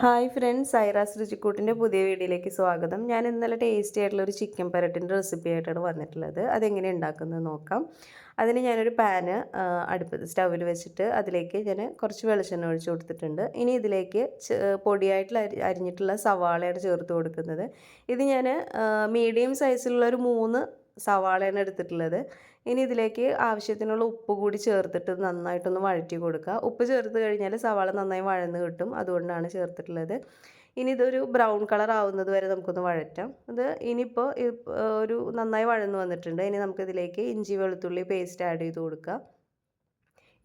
Hi friends Aira's രുചിക്കൂട്ടിന്റെ പുതിയ വീഡിയോയിലേക്ക് സ്വാഗതം. ഞാൻ ഇന്നലെ ടേസ്റ്റി ആയിട്ടുള്ള ഒരു ചിക്കൻ പരട്ടിന്റെ റെസിപ്പി ആയിട്ടാണ് വന്നിട്ടുള്ളത്. അതെങ്ങനെ ഉണ്ടാക്കുന്നത് നോക്കാം. അതിന് ഞാനൊരു പാന് അടുപ്പ് സ്റ്റൗവിൽ വെച്ചിട്ട് അതിലേക്ക് ഞാൻ കുറച്ച് വെളിച്ചെണ്ണ ഒഴിച്ച് കൊടുത്തിട്ടുണ്ട്. ഇനി ഇതിലേക്ക് പൊടിയായിട്ടുള്ള അരിഞ്ഞിട്ടുള്ള സവാളയാണ് ചേർത്ത് കൊടുക്കുന്നത്. ഇത് ഞാൻ മീഡിയം സൈസിലുള്ള ഒരു മൂന്ന് സവാളയാണ് എടുത്തിട്ടുള്ളത്. ഇനി ഇതിലേക്ക് ആവശ്യത്തിനുള്ള ഉപ്പ് കൂടി ചേർത്തിട്ട് നന്നായിട്ടൊന്ന് വഴറ്റി കൊടുക്കുക. ഉപ്പ് ചേർത്ത് കഴിഞ്ഞാൽ സവാള നന്നായി വഴന്ന് കിട്ടും. അതുകൊണ്ടാണ് ചേർത്തിട്ടുള്ളത്. ഇനി ഇതൊരു ബ്രൗൺ കളർ ആവുന്നത് വരെ നമുക്കൊന്ന് വഴറ്റാം. അത് ഇനിയിപ്പോൾ ഒരു നന്നായി വഴന്ന് വന്നിട്ടുണ്ട്. ഇനി നമുക്കിതിലേക്ക് ഇഞ്ചി വെളുത്തുള്ളി പേസ്റ്റ് ആഡ് ചെയ്ത് കൊടുക്കുക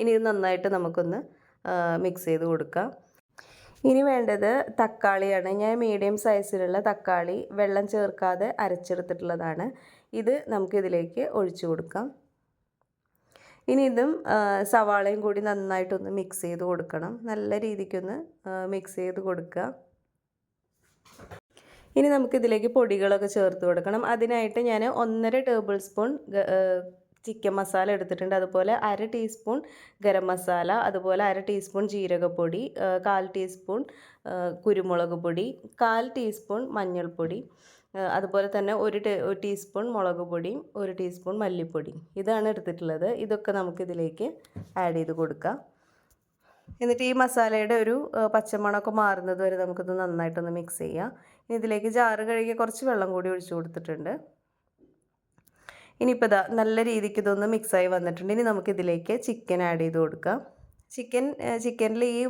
ഇനി ഇത് നന്നായിട്ട് നമുക്കൊന്ന് മിക്സ് ചെയ്ത് കൊടുക്കാം. ഇനി വേണ്ടത് തക്കാളിയാണ്. ഞാൻ മീഡിയം സൈസിലുള്ള തക്കാളി വെള്ളം ചേർക്കാതെ അരച്ചെടുത്തിട്ടുള്ളതാണ്. ഇത് നമുക്കിതിലേക്ക് ഒഴിച്ചു കൊടുക്കാം. ഇനി ഇതും സവാളയും കൂടി നന്നായിട്ടൊന്ന് മിക്സ് ചെയ്ത് കൊടുക്കണം. നല്ല രീതിക്കൊന്ന് മിക്സ് ചെയ്ത് കൊടുക്കുക ഇനി നമുക്കിതിലേക്ക് പൊടികളൊക്കെ ചേർത്ത് കൊടുക്കണം. അതിനായിട്ട് ഞാൻ ഒന്നര ടേബിൾ സ്പൂൺ ചിക്കൻ മസാല എടുത്തിട്ടുണ്ട്. അതുപോലെ അര ടീസ്പൂൺ ഗരം മസാല അതുപോലെ അര ടീസ്പൂൺ ജീരകപ്പൊടി കാൽ ടീസ്പൂൺ കുരുമുളക് പൊടി കാൽ ടീസ്പൂൺ മഞ്ഞൾപ്പൊടി അതുപോലെ തന്നെ ഒരു ടീസ്പൂൺ മുളക് പൊടിയും ഒരു ടീസ്പൂൺ മല്ലിപ്പൊടി. ഇതാണ് എടുത്തിട്ടുള്ളത്. ഇതൊക്കെ നമുക്കിതിലേക്ക് ആഡ് ചെയ്ത് കൊടുക്കാം. എന്നിട്ട് ഈ മസാലയുടെ ഒരു പച്ചമണമൊക്കെ മാറുന്നത് വരെ നമുക്കിത് നന്നായിട്ടൊന്ന് മിക്സ് ചെയ്യാം. ഇതിലേക്ക് ജാറ് കഴുകി കുറച്ച് വെള്ളം കൂടി ഒഴിച്ചു കൊടുത്തിട്ടുണ്ട്. ഇനിയിപ്പോൾ ഇതാ നല്ല രീതിക്ക് ഇതൊന്ന് മിക്സായി വന്നിട്ടുണ്ട്. ഇനി നമുക്കിതിലേക്ക് ചിക്കൻ ആഡ് ചെയ്ത് കൊടുക്കാം. ചിക്കൻ ചിക്കനിൽ ഈ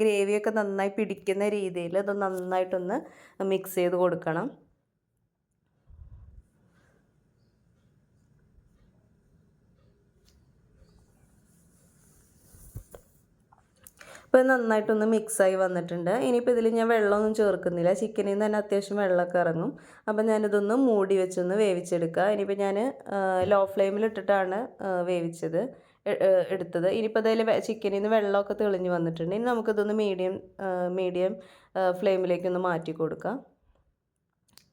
ഗ്രേവിയൊക്കെ നന്നായി പിടിക്കുന്ന രീതിയിൽ ഇത് നന്നായിട്ടൊന്ന് മിക്സ് ചെയ്ത് കൊടുക്കണം. ഇപ്പോൾ നന്നായിട്ടൊന്ന് മിക്സായി വന്നിട്ടുണ്ട്. ഇനിയിപ്പോൾ ഇതിൽ ഞാൻ വെള്ളമൊന്നും ചേർക്കുന്നില്ല. ചിക്കനിൽ നിന്ന് തന്നെ അത്യാവശ്യം വെള്ളമൊക്കെ ഇറങ്ങും. അപ്പോൾ ഞാനിതൊന്ന് മൂടി വെച്ചൊന്ന് വേവിച്ചെടുക്കുക. ഇനിയിപ്പോൾ ഞാൻ ലോ ഫ്ലെയിമിലിട്ടിട്ടാണ് വേവിച്ചത്. എടുത്തത്. ഇനിയിപ്പോൾ അതിൽ ചിക്കനിൽ നിന്ന് വെള്ളമൊക്കെ തെളിഞ്ഞ് വന്നിട്ടുണ്ട്. ഇനി നമുക്കിതൊന്ന് മീഡിയം മീഡിയം ഫ്ലെയിമിലേക്കൊന്ന് മാറ്റി കൊടുക്കാം.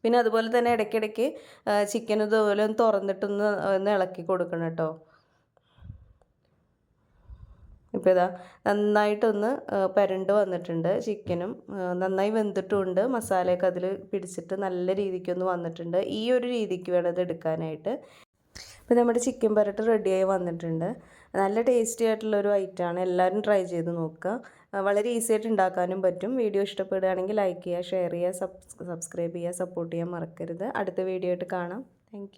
പിന്നെ അതുപോലെ തന്നെ ഇടയ്ക്കിടയ്ക്ക് ചിക്കൻ ഇതുപോലെ ഒന്ന് തുറന്നിട്ടൊന്ന് ഒന്ന് ഇളക്കി കൊടുക്കണം കേട്ടോ. ഇപ്പോൾ ഇതാ നന്നായിട്ടൊന്ന് പരണ്ട് വന്നിട്ടുണ്ട് ചിക്കനും. നന്നായി വെന്തിട്ടുമുണ്ട് മസാലയൊക്കെ അതിൽ പിടിച്ചിട്ട് നല്ല രീതിക്കൊന്ന് വന്നിട്ടുണ്ട്. ഈ ഒരു രീതിക്ക് വേണം ഇത് എടുക്കാനായിട്ട്. ഇപ്പോൾ നമ്മുടെ ചിക്കൻ പരട്ട് റെഡിയായി വന്നിട്ടുണ്ട്. നല്ല ടേസ്റ്റി ആയിട്ടുള്ളൊരു ആണ് എല്ലാവരും ട്രൈ ചെയ്ത് നോക്കുക. വളരെ ഈസി ആയിട്ട് ഉണ്ടാക്കാനും പറ്റും. വീഡിയോ ഇഷ്ടപ്പെടുകയാണെങ്കിൽ ലൈക്ക് ചെയ്യുക ഷെയർ ചെയ്യുക സബ്സ്ക്രൈബ് ചെയ്യുക സപ്പോർട്ട് ചെയ്യാൻ മറക്കരുത്. അടുത്ത വീഡിയോ ആയിട്ട് കാണാം. താങ്ക്